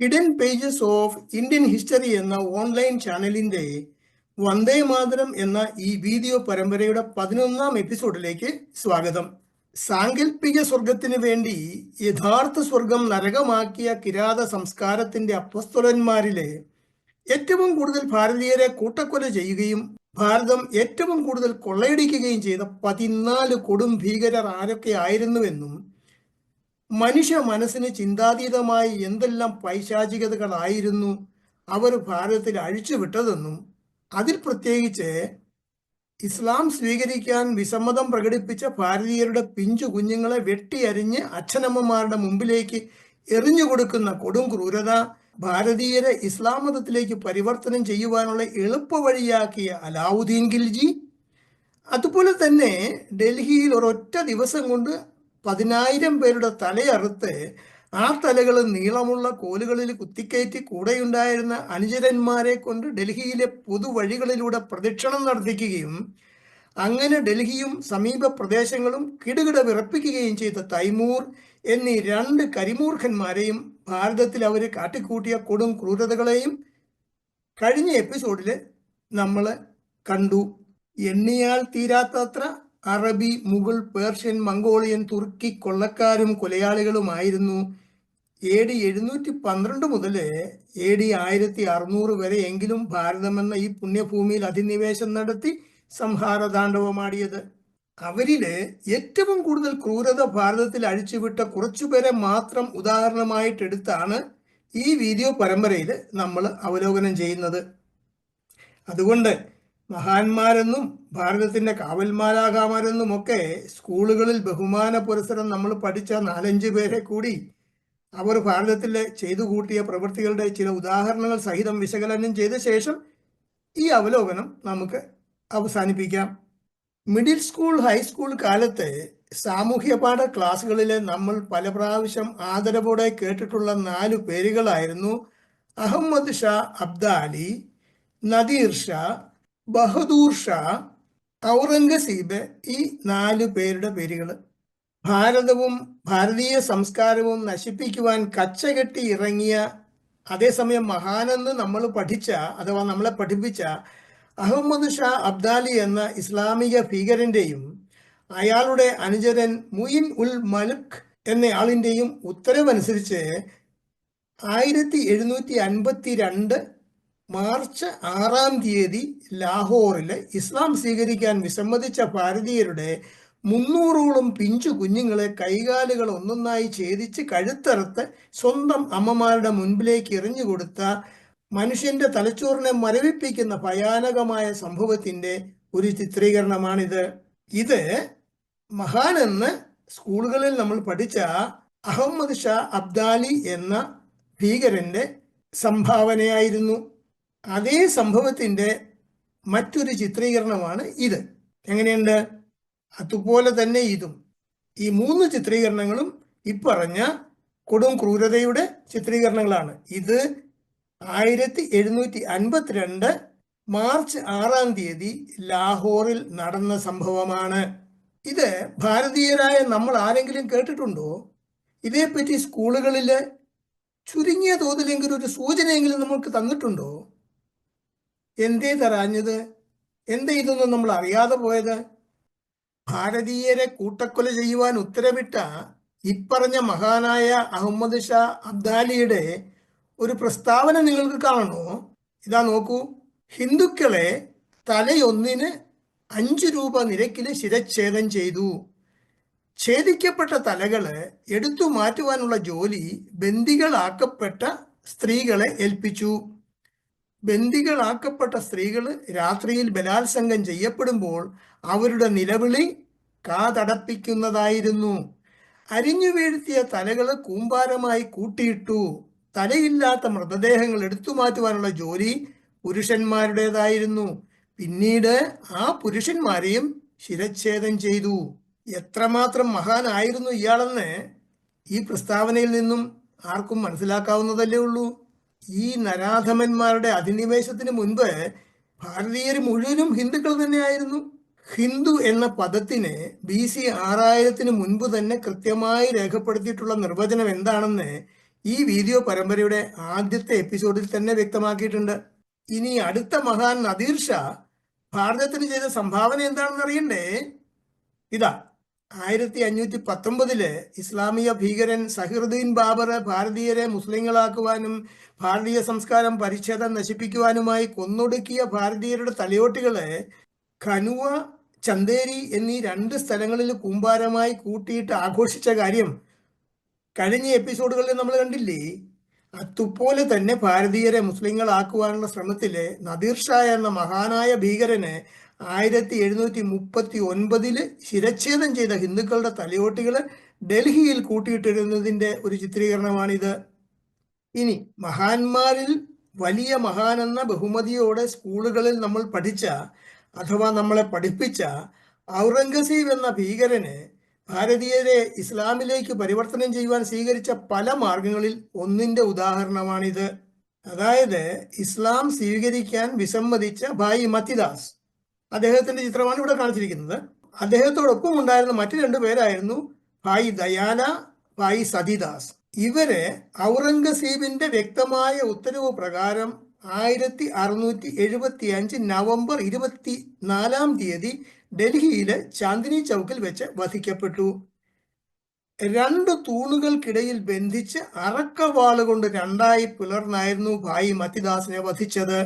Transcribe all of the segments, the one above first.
Hidden pages of Indian history എന്ന online ചാനലിന്റെ വന്ദേ മാതരം എന്ന ഈ വീഡിയോ പരമ്പരയുടെ പതിനൊന്നാം എപ്പിസോഡിലേക്ക് സ്വാഗതം. സാങ്കല്പിക സ്വർഗത്തിന് വേണ്ടി യഥാർത്ഥ സ്വർഗം നരകമാക്കിയ കിരാത സംസ്കാരത്തിന്റെ അപ്പസ്തുലന്മാരിലെ ഏറ്റവും കൂടുതൽ ഭാരതീയരെ കൂട്ടക്കൊല ചെയ്യുകയും ഭാരതം ഏറ്റവും കൂടുതൽ കൊള്ളയടിക്കുകയും ചെയ്ത പതിനാല് കൊടും ഭീകരർ ആരൊക്കെ ആയിരുന്നുവെന്നും മനുഷ്യ മനസ്സിന് ചിന്താതീതമായി എന്തെല്ലാം പൈശാചികതകളായിരുന്നു അവർ ഭാരതത്തിൽ അഴിച്ചുവിട്ടതെന്നും അതിൽ പ്രത്യേകിച്ച് ഇസ്ലാം സ്വീകരിക്കാൻ വിസമ്മതം പ്രകടിപ്പിച്ച ഭാരതീയരുടെ പിഞ്ചു കുഞ്ഞുങ്ങളെ വെട്ടിയരിഞ്ഞ് അച്ഛനമ്മമാരുടെ മുമ്പിലേക്ക് എറിഞ്ഞു കൊടുക്കുന്ന കൊടും ക്രൂരത ഭാരതീയരെ ഇസ്ലാം മതത്തിലേക്ക് പരിവർത്തനം ചെയ്യുവാനുള്ള എളുപ്പ വഴിയാക്കിയ അലാവുദ്ദീൻ ഗിൽജി അതുപോലെ തന്നെ ഡൽഹിയിൽ ഒരൊറ്റ ദിവസം കൊണ്ട് പതിനായിരം പേരുടെ തലയറുത്ത് ആ തലകൾ നീളമുള്ള കോലുകളിൽ കുത്തിക്കയറ്റി കൂടെയുണ്ടായിരുന്ന അനുചരന്മാരെ കൊണ്ട് ഡൽഹിയിലെ പൊതുവഴികളിലൂടെ പ്രദക്ഷിണം നടത്തിക്കുകയും അങ്ങനെ ഡൽഹിയും സമീപ പ്രദേശങ്ങളും കിടുകിട വിറപ്പിക്കുകയും ചെയ്ത തൈമൂർ എന്നീ രണ്ട് കരിമൂർഖന്മാരെയും ഭാരതത്തിൽ അവർ കാട്ടിക്കൂട്ടിയ കൊടും ക്രൂരതകളെയും കഴിഞ്ഞ എപ്പിസോഡിൽ നമ്മൾ കണ്ടു. എണ്ണിയാൽ തീരാത്തത്ര അറബി മുഗൾ പേർഷ്യൻ മംഗോളിയൻ തുർക്കി കൊള്ളക്കാരും കൊലയാളികളുമായിരുന്നു എ ഡി എഴുന്നൂറ്റി പന്ത്രണ്ട് മുതൽ എ ഡി ആയിരത്തി അറുന്നൂറ് വരെ എങ്കിലും ഭാരതമെന്ന ഈ പുണ്യഭൂമിയിൽ അധിനിവേശം നടത്തി സംഹാരതാണ്ഡവമാടിയത്. അവരിൽ ഏറ്റവും കൂടുതൽ ക്രൂരത ഭാരതത്തിൽ അഴിച്ചുവിട്ട കുറച്ചുപേരെ മാത്രം ഉദാഹരണമായിട്ടെടുത്താണ് ഈ വീഡിയോ പരമ്പരയിൽ നമ്മൾ അവലോകനം ചെയ്യുന്നത്. അതുകൊണ്ട് മഹാന്മാരെന്നും ഭാരതത്തിന്റെ കാവൽമാരാകാമാരെന്നും ഒക്കെ സ്കൂളുകളിൽ ബഹുമാന പുരസരം നമ്മൾ പഠിച്ച നാലഞ്ച് പേരെ കൂടി അവർ ഭാരതത്തിലെ ചെയ്തു കൂട്ടിയ പ്രവൃത്തികളുടെ ചില ഉദാഹരണങ്ങൾ സഹിതം വിശകലനം ചെയ്ത ശേഷം ഈ അവലോകനം നമുക്ക് അവസാനിപ്പിക്കാം. മിഡിൽ സ്കൂൾ ഹൈസ്കൂൾ കാലത്തെ സാമൂഹ്യ പാഠ ക്ലാസ്സുകളിൽ നമ്മൾ പല പ്രാവശ്യം ആദരവോടെ കേട്ടിട്ടുള്ള നാല് പേരുകളായിരുന്നു അഹമ്മദ് ഷാ അബ്ദാലി നദീർ ഷാ ബഹദൂർ ഷാ ഔറംഗസീബ് ഈ നാല് പേരുടെ പേരുകൾ. ഭാരതവും ഭാരതീയ സംസ്കാരവും നശിപ്പിക്കുവാൻ കച്ചകെട്ടി ഇറങ്ങിയ അതേസമയം മഹാനെന്ന് നമ്മൾ പഠിച്ച അഥവാ നമ്മളെ പഠിപ്പിച്ച അഹമ്മദ് ഷാ അബ്ദാലി എന്ന ഇസ്ലാമിക ഭീകരന്റെയും അയാളുടെ അനുചരൻ മുയിൻ ഉൽ മലുഖ് എന്നയാളിന്റെയും ഉത്തരവനുസരിച്ച് ആയിരത്തി എഴുന്നൂറ്റി അൻപത്തി രണ്ട് മാർച്ച് ആറാം തീയതി ലാഹോറിൽ ഇസ്ലാം സ്വീകരിക്കാൻ വിസമ്മതിച്ച ഭാരതീയരുടെ മുന്നൂറോളം പിഞ്ചു കുഞ്ഞുങ്ങളെ കൈകാലുകൾ ഒന്നൊന്നായി ഛേദിച്ച് കഴുത്തറുത്ത് സ്വന്തം അമ്മമാരുടെ മുൻപിലേക്ക് എറിഞ്ഞു കൊടുത്ത മനുഷ്യന്റെ തലച്ചോറിനെ മരവിപ്പിക്കുന്ന ഭയാനകമായ സംഭവത്തിന്റെ ഒരു ചിത്രീകരണമാണിത്. ഇത് മഹാനെന്ന് സ്കൂളുകളിൽ നമ്മൾ പഠിച്ച അഹമ്മദ് ഷാ അബ്ദാലി എന്ന ഭീകരന്റെ സംഭാവനയായിരുന്നു. അതേ സംഭവത്തിന്റെ മറ്റൊരു ചിത്രീകരണമാണ് ഇത്. എങ്ങനെയുണ്ട്? അതുപോലെ തന്നെ ഇതും. ഈ മൂന്ന് ചിത്രീകരണങ്ങളും ഇപ്പറഞ്ഞ കൊടും ക്രൂരതയുടെ ചിത്രീകരണങ്ങളാണ്. ഇത് ആയിരത്തി എഴുന്നൂറ്റി അൻപത്തിരണ്ട് മാർച്ച് ആറാം തീയതി ലാഹോറിൽ നടന്ന സംഭവമാണ്. ഇത് ഭാരതീയരായ നമ്മൾ ആരെങ്കിലും കേട്ടിട്ടുണ്ടോ? ഇതേപ്പറ്റി സ്കൂളുകളിൽ ചുരുങ്ങിയ തോതിലെങ്കിലും ഒരു സൂചനയെങ്കിലും നമ്മൾക്ക് തന്നിട്ടുണ്ടോ? എന്തേ തരാഞ്ഞത്? എന്തേ ഇതൊന്നും നമ്മൾ അറിയാതെ പോയത്? ഭാരതീയരെ കൂട്ടക്കൊല ചെയ്യുവാൻ ഉത്തരവിട്ട ഇപ്പറഞ്ഞ മഹാനായ അഹമ്മദ് ഷാ അബ്ദാലിയുടെ ഒരു പ്രസ്താവന നിങ്ങൾക്ക് കാണണോ? ഇതാ നോക്കൂ. ഹിന്ദുക്കളെ തലയൊന്നിന് അഞ്ച് രൂപ നിരക്കിൽ ശിരച്ഛേദം ചെയ്തു. ഛേദിക്കപ്പെട്ട തലകൾ എടുത്തു മാറ്റുവാനുള്ള ജോലി ബന്ദികളാക്കപ്പെട്ട സ്ത്രീകളെ ഏൽപ്പിച്ചു. ബന്ദികളാക്കപ്പെട്ട സ്ത്രീകൾ രാത്രിയിൽ ബലാത്സംഗം ചെയ്യപ്പെടുമ്പോൾ അവരുടെ നിലവിളി കാതടപ്പിക്കുന്നതായിരുന്നു. അരിഞ്ഞു വീഴ്ത്തിയ തലകൾ കൂമ്പാരമായി കൂട്ടിയിട്ടു. തലയില്ലാത്ത മൃതദേഹങ്ങൾ എടുത്തു മാറ്റുവാനുള്ള ജോലി പുരുഷന്മാരുടേതായിരുന്നു. പിന്നീട് ആ പുരുഷന്മാരെയും ശിരച്ഛേദം ചെയ്തു. എത്രമാത്രം മഹാനായിരുന്നു ഇയാളെന്ന് ഈ പ്രസ്താവനയിൽ നിന്നും ആർക്കും മനസ്സിലാക്കാവുന്നതല്ലേ ഉള്ളൂ. ഈ നരാധമന്മാരുടെ അധിനിവേശത്തിന് മുൻപ് ഭാരതീയർ മുഴുവനും ഹിന്ദുക്കൾ തന്നെയായിരുന്നു. ഹിന്ദു എന്ന പദത്തിന് ബി സി ആറായിരത്തിന് മുൻപ് തന്നെ കൃത്യമായി രേഖപ്പെടുത്തിയിട്ടുള്ള നിർവചനം എന്താണെന്ന് ഈ വീഡിയോ പരമ്പരയുടെ ആദ്യത്തെ എപ്പിസോഡിൽ തന്നെ വ്യക്തമാക്കിയിട്ടുണ്ട്. ഇനി അടുത്ത മഹാൻ നദീർ ഷാ ഭാരതത്തിന് ചെയ്ത സംഭാവന എന്താണെന്ന് അറിയണ്ടേ? ഇതാ ആയിരത്തി അഞ്ഞൂറ്റി പത്തൊമ്പതിൽ ഇസ്ലാമിക ഭീകരൻ സഹിറുദ്ദീൻ ബാബർ ഭാരതീയരെ മുസ്ലിങ്ങളാക്കുവാനും ഭാരതീയ സംസ്കാരം പരിച്ഛേദം നശിപ്പിക്കുവാനുമായി കൊന്നൊടുക്കിയ ഭാരതീയരുടെ തലയോട്ടികളെ ഖനുവ ചന്തേരി എന്നീ രണ്ട് സ്ഥലങ്ങളിൽ കൂമ്പാരമായി കൂട്ടിയിട്ട് ആഘോഷിച്ച കാര്യം കഴിഞ്ഞ എപ്പിസോഡുകളിൽ നമ്മൾ കണ്ടില്ലേ? അതുപോലെ തന്നെ ഭാരതീയരെ മുസ്ലിങ്ങളാക്കുവാനുള്ള ശ്രമത്തിൽ നദീർ ഷാ എന്ന മഹാനായ ഭീകരനെ ആയിരത്തി എഴുന്നൂറ്റി മുപ്പത്തി ഒൻപതിൽ ശിരച്ഛേദം ചെയ്ത ഹിന്ദുക്കളുടെ തലയോട്ടികൾ ഡൽഹിയിൽ കൂട്ടിയിട്ടിരുന്നതിന്റെ ഒരു ചിത്രീകരണമാണിത്. ഇനി മഹാന്മാരിൽ വലിയ മഹാനെന്ന ബഹുമതിയോടെ സ്കൂളുകളിൽ നമ്മൾ പഠിച്ച അഥവാ നമ്മളെ പഠിപ്പിച്ച ഔറംഗസീബ് എന്ന ഭീകരന് ഭാരതീയരെ ഇസ്ലാമിലേക്ക് പരിവർത്തനം ചെയ്യുവാൻ സ്വീകരിച്ച പല മാർഗങ്ങളിൽ ഒന്നിന്റെ ഉദാഹരണമാണിത്. അതായത് ഇസ്ലാം സ്വീകരിക്കാൻ വിസമ്മതിച്ച ഭായി മത്തിദാസ്. അദ്ദേഹത്തിന്റെ ചിത്രമാണ് ഇവിടെ കാണിച്ചിരിക്കുന്നത്. അദ്ദേഹത്തോടൊപ്പം ഉണ്ടായിരുന്ന മറ്റു രണ്ടു പേരായിരുന്നു ഭായി ദയാന ഭായി സതിദാസ്. ഇവരെ ഔറംഗസീബിന്റെ വ്യക്തമായ ഉത്തരവ് പ്രകാരം ആയിരത്തി അറുന്നൂറ്റി എഴുപത്തി അഞ്ച് നവംബർ ഇരുപത്തി നാലാം തീയതി ഡൽഹിയിലെ ചാന്ദിനി ചൗക്കിൽ വെച്ച് വധിക്കപ്പെട്ടു. രണ്ട് തൂണുകൾക്കിടയിൽ ബന്ധിച്ച് അറക്കവാളുകൊണ്ട് രണ്ടായി പിളർന്നായിരുന്നു ഭായി മത്തിദാസിനെ വധിച്ചത്.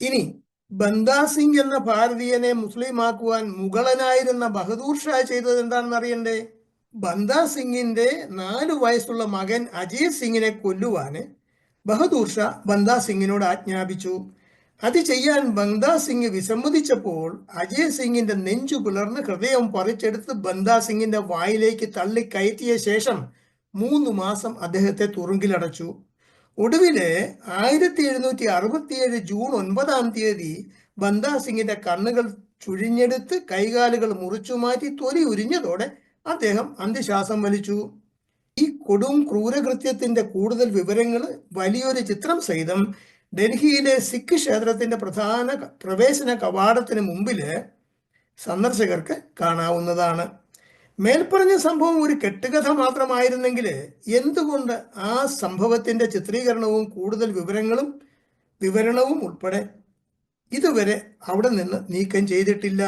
ഇനി ബന്ദാസിംഗ് എന്ന ഭാരതീയനെ മുസ്ലിമാക്കുവാൻ മുഗളനായിരുന്ന ബഹദൂർ ഷാ ചെയ്തത് എന്താണെന്ന് അറിയണ്ടേ? ബന്ദാ സിംഗിന്റെ നാലു വയസ്സുള്ള മകൻ അജയ് സിംഗിനെ കൊല്ലുവാന് ബഹദൂർ ഷാ ബന്ദാ സിംഗിനോട് ആജ്ഞാപിച്ചു. അത് ചെയ്യാൻ ബന്ദാ സിംഗ് വിസമ്മതിച്ചപ്പോൾ അജയ് സിംഗിന്റെ നെഞ്ചു പിളർന്ന് ഹൃദയം പറിച്ചെടുത്ത് ബന്ദാ സിംഗിന്റെ വായിലേക്ക് തള്ളി കയറ്റിയ ശേഷം മൂന്ന് മാസം അദ്ദേഹത്തെ തുറുങ്കിലടച്ചു. ഒടുവിൽ ആയിരത്തി എഴുന്നൂറ്റി അറുപത്തിയേഴ് ജൂൺ ഒൻപതാം തീയതി ബന്ദാ സിംഗിന്റെ കണ്ണുകൾ ചുഴിഞ്ഞെടുത്ത് കൈകാലുകൾ മുറിച്ചു മാറ്റി തൊലി ഉരിഞ്ഞതോടെ അദ്ദേഹം അന്ത്യശ്വാസം വലിച്ചു. ഈ കൊടും ക്രൂരകൃത്യത്തിന്റെ കൂടുതൽ വിവരങ്ങൾ വലിയൊരു ചിത്രം സഹിതം ഡൽഹിയിലെ സിഖ് ക്ഷേത്രത്തിന്റെ പ്രധാന പ്രവേശന കവാടത്തിന് മുമ്പിൽ സന്ദർശകർക്ക് കാണാവുന്നതാണ്. മേൽപ്പറഞ്ഞ സംഭവം ഒരു കെട്ടുകഥ മാത്രമായിരുന്നെങ്കിൽ എന്തുകൊണ്ട് ആ സംഭവത്തിന്റെ ചിത്രീകരണവും കൂടുതൽ വിവരങ്ങളും വിവരണവും ഉൾപ്പെടെ ഇതുവരെ അവിടെ നിന്ന് നീക്കം ചെയ്തിട്ടില്ല?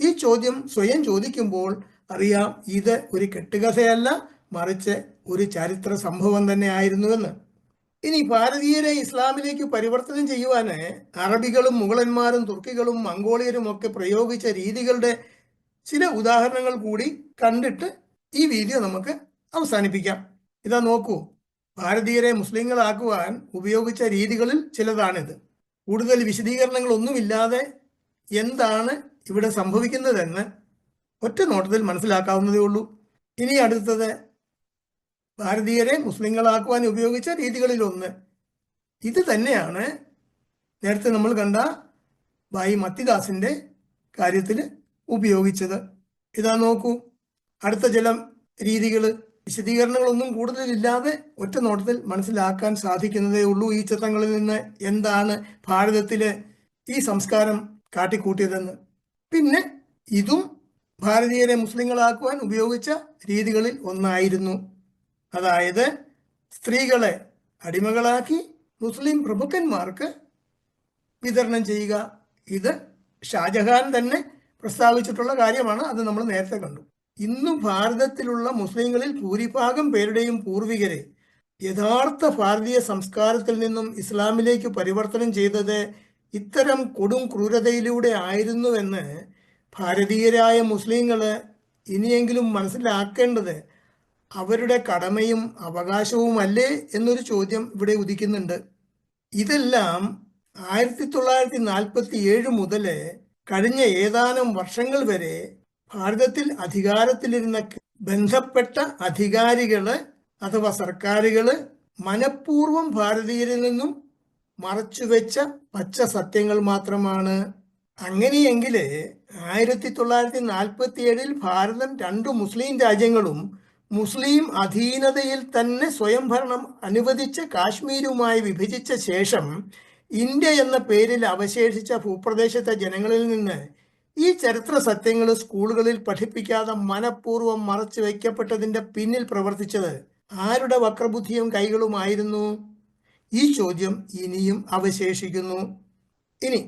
ഈ ചോദ്യം സ്വയം ചോദിക്കുമ്പോൾ അറിയാം ഇത് ഒരു കെട്ടുകഥയല്ല മറിച്ച് ഒരു ചരിത്ര സംഭവം തന്നെ ആയിരുന്നുവെന്ന് ഇനി ഭാരതീയരെ ഇസ്ലാമിലേക്ക് പരിവർത്തനം ചെയ്യുവാന് അറബികളും മുഗളന്മാരും തുർക്കികളും മംഗോളിയരും ഒക്കെ പ്രയോഗിച്ച രീതികളുടെ ചില ഉദാഹരണങ്ങൾ കൂടി കണ്ടിട്ട് ഈ വീഡിയോ നമുക്ക് അവസാനിപ്പിക്കാം. ഇതാ നോക്കൂ. ഭാരതീയരെ മുസ്ലിങ്ങളാക്കുവാൻ ഉപയോഗിച്ച രീതികളിൽ ചിലതാണിത്. കൂടുതൽ വിശദീകരണങ്ങളൊന്നുമില്ലാതെ എന്താണ് ഇവിടെ സംഭവിക്കുന്നതെന്ന് ഒറ്റ നോട്ടത്തിൽ മനസ്സിലാക്കാവുന്നതേ ഉള്ളൂ. ഇനി അടുത്തത് ഭാരതീയരെ മുസ്ലിങ്ങളാക്കുവാൻ ഉപയോഗിച്ച രീതികളിൽ ഒന്ന് ഇത് തന്നെയാണ് നേരത്തെ നമ്മൾ കണ്ട ഭായി മത്തിദാസിന്റെ കാര്യത്തിൽ ഉപയോഗിച്ചത്. ഇതാ നോക്കൂ. അടുത്ത ചില രീതികൾ വിശദീകരണങ്ങളൊന്നും കൂടുതലില്ലാതെ ഒറ്റ നോട്ടത്തിൽ മനസ്സിലാക്കാൻ സാധിക്കുന്നതേ ഉള്ളൂ ഈ ചിത്രങ്ങളിൽ നിന്ന് എന്താണ് ഭാരതത്തിലെ ഈ സംസ്കാരം കാട്ടിക്കൂട്ടിയതെന്ന്. പിന്നെ ഇതും ഭാരതീയരെ മുസ്ലിങ്ങളാക്കുവാൻ ഉപയോഗിച്ച രീതികളിൽ ഒന്നായിരുന്നു. അതായത് സ്ത്രീകളെ അടിമകളാക്കി മുസ്ലിം പ്രഭുക്കന്മാർക്ക് വിതരണം ചെയ്യുക. ഇത് ഷാജഹാൻ തന്നെ പ്രസ്താവിച്ചിട്ടുള്ള കാര്യമാണ്. അത് നമ്മൾ നേരത്തെ കണ്ടു. ഇന്ന് ഭാരതത്തിലുള്ള മുസ്ലിങ്ങളിൽ ഭൂരിഭാഗം പേരുടെയും പൂർവികരെ യഥാർത്ഥ ഭാരതീയ സംസ്കാരത്തിൽ നിന്നും ഇസ്ലാമിലേക്ക് പരിവർത്തനം ചെയ്തത് ഇത്തരം കൊടും ക്രൂരതയിലൂടെ ആയിരുന്നുവെന്ന് ഭാരതീയരായ മുസ്ലിങ്ങൾ ഇനിയെങ്കിലും മനസ്സിലാക്കേണ്ടത് അവരുടെ കടമയും അവകാശവുമല്ലേ എന്നൊരു ചോദ്യം ഇവിടെ ഉദിക്കുന്നുണ്ട്. ഇതെല്ലാം ആയിരത്തി തൊള്ളായിരത്തി നാൽപ്പത്തി ഏഴ് മുതൽ കഴിഞ്ഞ ഏതാനും വർഷങ്ങൾ വരെ ഭാരതത്തിൽ അധികാരത്തിലിരുന്ന ബന്ധപ്പെട്ട അധികാരികൾ അഥവാ സർക്കാരുകൾ മനഃപൂർവം ഭാരതീയരിൽ നിന്നും മറച്ചുവെച്ച പച്ച സത്യങ്ങൾ മാത്രമാണ്. അങ്ങനെയെങ്കിൽ ആയിരത്തി തൊള്ളായിരത്തി നാൽപ്പത്തി ഏഴിൽ ഭാരതം രണ്ടു മുസ്ലിം രാജ്യങ്ങളും മുസ്ലിം അധീനതയിൽ തന്നെ സ്വയംഭരണം അനുവദിച്ച് കാശ്മീരുമായി വിഭജിച്ച ശേഷം ഇന്ത്യ എന്ന പേരിൽ അവശേഷിച്ച ഭൂപ്രദേശത്തെ ജനങ്ങളിൽ നിന്ന് ഈ ചരിത്ര സത്യങ്ങൾ സ്കൂളുകളിൽ പഠിപ്പിക്കാതെ മനഃപൂർവം മറച്ചു വയ്ക്കപ്പെട്ടതിന്റെ പിന്നിൽ പ്രവർത്തിച്ചത് ആരുടെ വക്രബുദ്ധിയും കൈകളുമായിരുന്നു? ഈ ചോദ്യം ഇനിയും അവശേഷിക്കുന്നു. ഇനി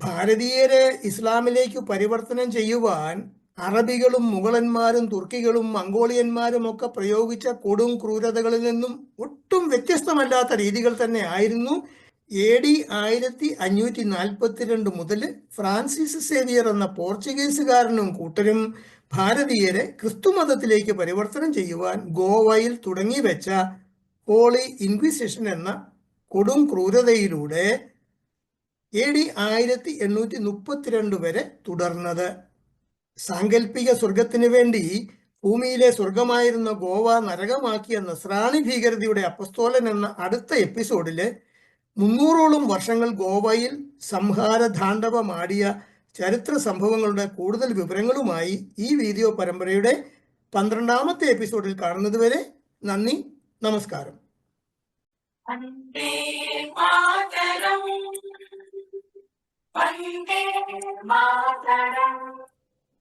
ഭാരതീയരെ ഇസ്ലാമിലേക്ക് പരിവർത്തനം ചെയ്യുവാൻ അറബികളും മുഗളന്മാരും തുർക്കികളും മംഗോളിയന്മാരും ഒക്കെ പ്രയോഗിച്ച കൊടും ക്രൂരതകളിൽ നിന്നും ഒട്ടും വ്യത്യസ്തമല്ലാത്ത രീതികൾ തന്നെ ആയിരുന്നു. എ ഡി ആയിരത്തി അഞ്ഞൂറ്റി നാൽപ്പത്തിരണ്ട് മുതൽ ഫ്രാൻസിസ് സേവിയർ എന്ന പോർച്ചുഗീസുകാരനും കൂട്ടരും ഭാരതീയരെ ക്രിസ്തുമതത്തിലേക്ക് പരിവർത്തനം ചെയ്യുവാൻ ഗോവയിൽ തുടങ്ങി വെച്ച ഹോളി ഇൻക്വിസിഷൻ എന്ന കൊടും ക്രൂരതയിലൂടെ എ ഡി ആയിരത്തി എണ്ണൂറ്റി മുപ്പത്തിരണ്ട് വരെ തുടർന്നത്. സാങ്കല്പിക സ്വർഗത്തിന് വേണ്ടി ഭൂമിയിലെ സ്വർഗമായിരുന്ന ഗോവ നരകമാക്കിയ നസ്രാണി ഭീകരതയുടെ അപ്പസ്തോലൻ എന്ന അടുത്ത എപ്പിസോഡിൽ മുന്നൂറോളം വർഷങ്ങൾ ഗോവയിൽ സംഹാരതാണ്ഡവമാടിയ ചരിത്ര സംഭവങ്ങളുടെ കൂടുതൽ വിവരങ്ങളുമായി ഈ വീഡിയോ പരമ്പരയുടെ പന്ത്രണ്ടാമത്തെ എപ്പിസോഡിൽ കാണുന്നതുവരെ നന്ദി നമസ്കാരം. വന്ദേ മാതരം.